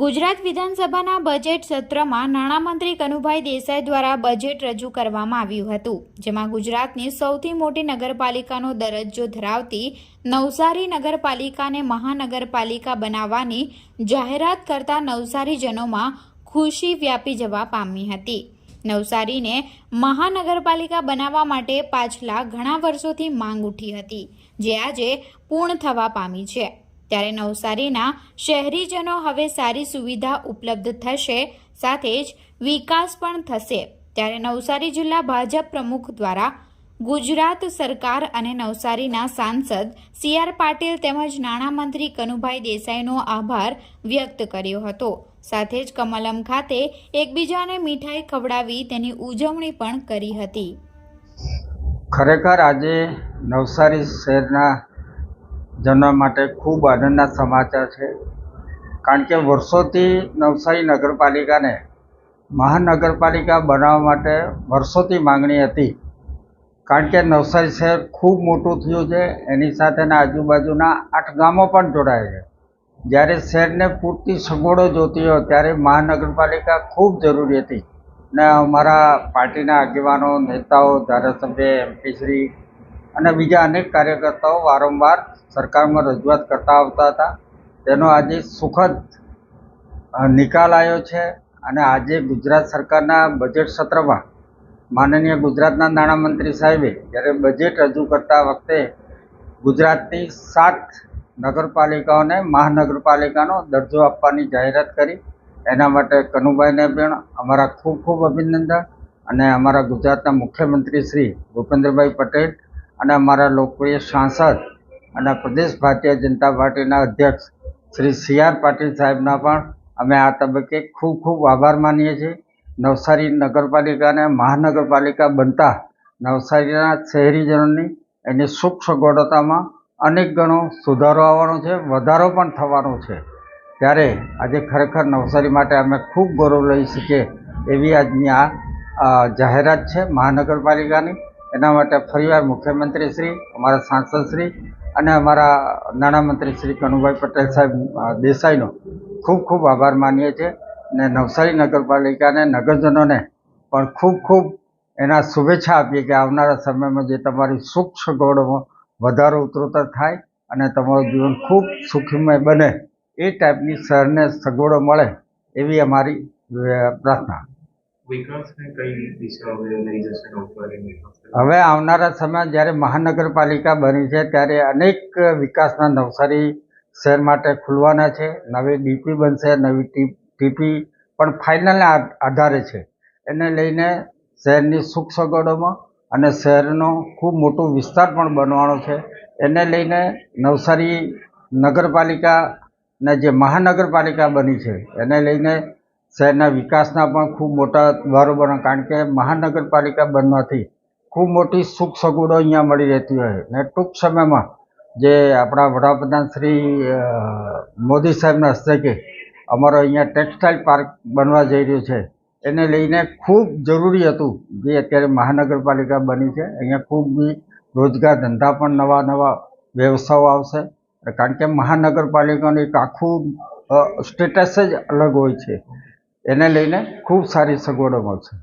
ગુજરાત વિધાનસભાના બજેટ સત્રમાં નાણામંત્રી કનુભાઈ દેસાઈ દ્વારા બજેટ રજૂ કરવામાં આવ્યું હતું, જેમાં ગુજરાતની સૌથી મોટી નગરપાલિકાનો દરજ્જો ધરાવતી નવસારી નગરપાલિકાને મહાનગરપાલિકા બનાવવાની જાહેરાત કરતા નવસારીજનોમાં ખુશી વ્યાપી જવા પામી હતી. નવસારીને મહાનગરપાલિકા બનાવવા માટે પાછલા ઘણા વર્ષોથી માંગ ઉઠી હતી, જે આજે પૂર્ણ થવા પામી છે. ત્યારે નવસારીના શહેરીજનો હવે સારી સુવિધા ઉપલબ્ધ થશે, સાથે જ વિકાસ પણ થશે. ત્યારે નવસારી જિલ્લા ભાજપ પ્રમુખ દ્વારા ગુજરાત સરકાર અને નવસારીના સાંસદ સી આર પાટીલ તેમજ નાણામંત્રી કનુભાઈ દેસાઈનો આભાર વ્યક્ત કર્યો હતો. સાથે જ કમલમ ખાતે એકબીજાને મીઠાઈ ખવડાવી તેની ઉજવણી પણ કરી હતી. ખરેખર આજે નવસારી શહેરના જનો માટે ખૂબ આનંદના સમાચાર છે. કારણ કે વર્ષોથી નવસારી નગરપાલિકાને મહાનગરપાલિકા બનાવવા માટે વર્ષોથી માંગણી હતી. કારણ કે નવસારી શહેર ખૂબ મોટું થયું છે, એની સાથેના આજુબાજુના આઠ ગામો પણ જોડાયા છે. જ્યારે શહેરને પૂરતી સગવડો જોતી હોય, ત્યારે મહાનગરપાલિકા ખૂબ જરૂરી હતી. ને અમારા પાર્ટીના આગેવાનો, નેતાઓ, ધારાસભ્ય એમપીશ્રી અને બીજા અનેક કાર્યકર્તાઓ વારંવાર સરકારમાં રજૂઆત કરતા આવતા હતા. તેનો આજે સુખદ નિકાલ આવ્યો છે અને આજે ગુજરાત સરકારના બજેટ સત્રમાં માનનીય ગુજરાતના નાણામંત્રી સાહેબે જ્યારે બજેટ રજૂ કરતા વખતે ગુજરાતની સાત નગરપાલિકાઓને મહાનગરપાલિકાનો દરજ્જો આપવાની જાહેરાત કરી. એના માટે કનુભાઈને પણ અમારા ખૂબ ખૂબ અભિનંદન અને અમારા ગુજરાતના મુખ્યમંત્રી શ્રી ભૂપેન્દ્રભાઈ પટેલ અને અમારા લોકપ્રિય સાંસદ અને પ્રદેશ ભારતીય જનતા પાર્ટીના અધ્યક્ષ શ્રી સી આર પાટીલ સાહેબના પણ અમે આ તબક્કે ખૂબ ખૂબ આભાર માનીએ છીએ. નવસારી નગરપાલિકાને મહાનગરપાલિકા બનતા નવસારીના શહેરીજનોની એની સુખ સગવડતામાં અનેક ગણો સુધારો આવવાનો છે, વધારો પણ થવાનો છે. ત્યારે આજે ખરેખર નવસારી માટે અમે ખૂબ ગૌરવ લઈ શકીએ એવી આજની આ જાહેરાત છે મહાનગરપાલિકાની. એના માટે ફરીવાર મુખ્યમંત્રી શ્રી અમારા સાંસદ શ્રી અને અમારા નાણામંત્રી શ્રી કનુભાઈ પટેલ સાહેબ દેસાઈનો ખૂબ ખૂબ આભાર માનીએ છીએ અને નવસારી નગરપાલિકાને, નગરજનોને પણ ખૂબ ખૂબ એના શુભેચ્છા આપીએ કે આવનારા સમયમાં જે તમારી સુખ સગવડોમાં વધારો ઉત્તરોત્તર થાય અને તમારું જીવન ખૂબ સુખમય બને એ ટાઈપની શહેરને સગવડો મળે એવી અમારી પ્રાર્થના. હવે આવનારા સમય જ્યારે મહાનગરપાલિકા બની છે, ત્યારે અનેક વિકાસના નવસારી શહેર માટે ખુલવાના છે, નવી ડીપી બનશે, નવી ટીપી પણ ફાઇનલના આધારે છે. એને લઈને શહેરની સુખ સગવડોમાં અને શહેરનો ખૂબ મોટો વિસ્તાર પણ બનવાનો છે. એને લઈને નવસારી નગરપાલિકાને જે મહાનગરપાલિકા બની છે, એને લઈને શહેરના વિકાસના પણ ખૂબ મોટા દ્વારો બને કારણ કે મહાનગરપાલિકા બનવાથી ખૂબ મોટી સુખ સગવડો અહીંયા મળી રહેતી હોય. ને ટૂંક સમયમાં જે આપણા વડાપ્રધાન શ્રી મોદી સાહેબના હસ્તકે અમારો અહીંયા ટેક્સટાઇલ પાર્ક બનવા જઈ રહ્યો છે, એને લઈને ખૂબ જરૂરી હતું જે અત્યારે મહાનગરપાલિકા બની છે. અહીંયા ખૂબ બી રોજગાર ધંધા પણ નવા નવા વ્યવસાયો આવશે. કારણ કે મહાનગરપાલિકાનું એક આખું સ્ટેટસ જ અલગ હોય છે. એને લઈને ખૂબ સારી સગવડો મળશે.